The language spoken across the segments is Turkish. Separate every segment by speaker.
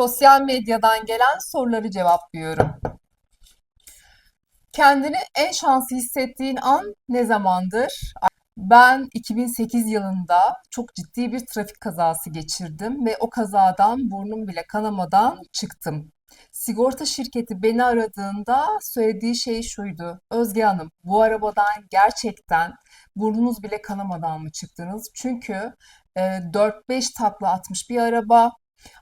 Speaker 1: Sosyal medyadan gelen soruları cevaplıyorum. Kendini en şanslı hissettiğin an ne zamandır? Ben 2008 yılında çok ciddi bir trafik kazası geçirdim ve o kazadan burnum bile kanamadan çıktım. Sigorta şirketi beni aradığında söylediği şey şuydu. Özge Hanım, bu arabadan gerçekten burnunuz bile kanamadan mı çıktınız? Çünkü e, 4-5 takla atmış bir araba.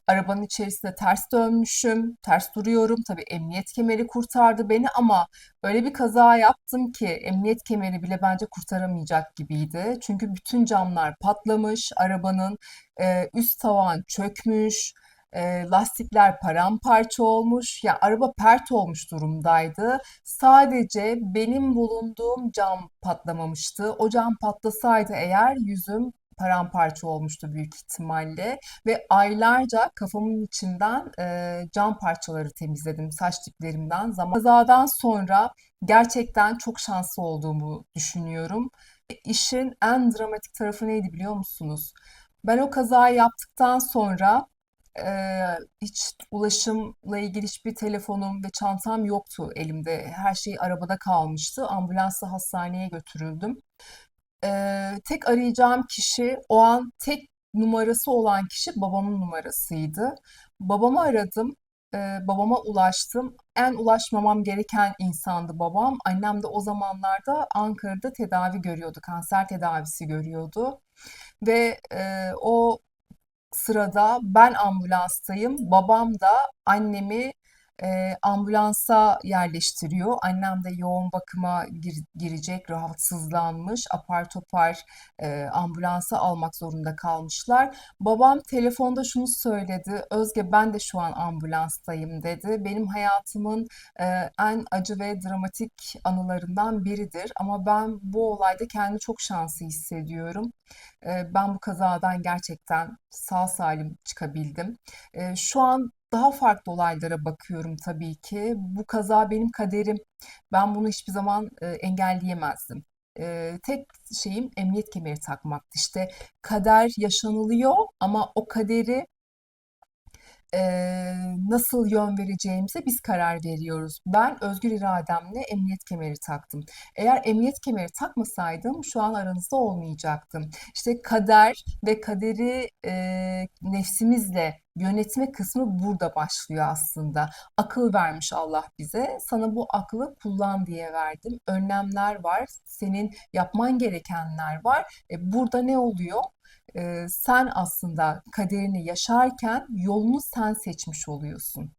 Speaker 1: Arabanın içerisinde ters dönmüşüm, ters duruyorum. Tabii emniyet kemeri kurtardı beni ama öyle bir kaza yaptım ki emniyet kemeri bile bence kurtaramayacak gibiydi. Çünkü bütün camlar patlamış, arabanın e, üst tavan çökmüş, e, lastikler paramparça olmuş. Ya araba pert olmuş durumdaydı. Sadece benim bulunduğum cam patlamamıştı. O cam patlasaydı eğer yüzüm paramparça olmuştu büyük ihtimalle ve aylarca kafamın içinden e, cam parçaları temizledim saç diplerimden. Kazadan sonra gerçekten çok şanslı olduğumu düşünüyorum. İşin en dramatik tarafı neydi biliyor musunuz? Ben o kazayı yaptıktan sonra e, hiç ulaşımla ilgili hiçbir telefonum ve çantam yoktu elimde. Her şey arabada kalmıştı. Ambulansla hastaneye götürüldüm. Eee, tek arayacağım kişi o an tek numarası olan kişi babamın numarasıydı. Babamı aradım, eee, babama ulaştım. En ulaşmamam gereken insandı babam. Annem de o zamanlarda Ankara'da tedavi görüyordu, kanser tedavisi görüyordu. Ve eee, o sırada ben ambulanstayım. Babam da annemi e, ambulansa yerleştiriyor. Annem de yoğun bakıma gir- girecek, rahatsızlanmış. Apar topar e, ambulansa almak zorunda kalmışlar. Babam telefonda şunu söyledi. Özge ben de şu an ambulanstayım dedi. Benim hayatımın e, en acı ve dramatik anılarından biridir. Ama ben bu olayda kendimi çok şanslı hissediyorum. E, ben bu kazadan gerçekten sağ salim çıkabildim. E, şu an daha farklı olaylara bakıyorum tabii ki. Bu kaza benim kaderim. Ben bunu hiçbir zaman e, engelleyemezdim. E, tek şeyim emniyet kemeri takmaktı. İşte kader yaşanılıyor ama o kaderi Eee, nasıl yön vereceğimize biz karar veriyoruz. Ben özgür irademle emniyet kemeri taktım. Eğer emniyet kemeri takmasaydım şu an aranızda olmayacaktım. İşte kader ve kaderi eee, nefsimizle yönetme kısmı burada başlıyor aslında. Akıl vermiş Allah bize. Sana bu aklı kullan diye verdim. Önlemler var. Senin yapman gerekenler var. E, burada ne oluyor? Sen aslında kaderini yaşarken yolunu sen seçmiş oluyorsun.